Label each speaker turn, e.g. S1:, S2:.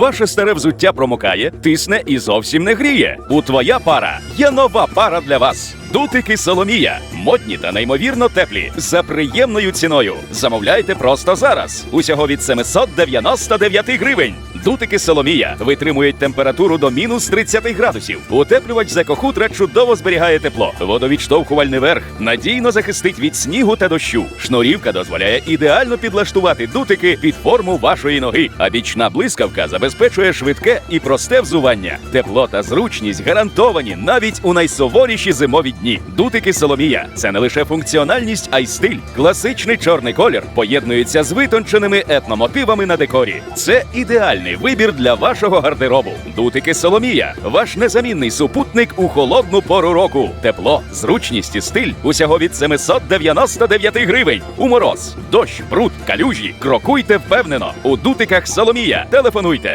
S1: Ваше старе взуття промокає, тисне і зовсім не гріє. У твоя пара є нова пара для вас. Дутики Соломія. Модні та неймовірно теплі. За приємною ціною. Замовляйте просто зараз. Усього від 799 гривень. Дутики Соломія витримують температуру до мінус 30 градусів. Утеплювач з екохутра чудово зберігає тепло. Водовідштовхувальний верх надійно захистить від снігу та дощу. Шнурівка дозволяє ідеально підлаштувати дутики під форму вашої ноги. А бічна блискавка забезпечує швидке і просте взування. Тепло та зручність гарантовані навіть у найсуворіші зимові дні. Дутики Соломія це не лише функціональність, а й стиль. Класичний чорний колір поєднується з витонченими етномотивами на декорі. Це ідеальний вибір для вашого гардеробу. Дутики Соломія, ваш незамінний супутник у холодну пору року. Тепло, зручність і стиль усього від 799 гривень. У мороз, дощ, бруд, калюжі. Крокуйте впевнено. У дутиках Соломія. Телефонуйте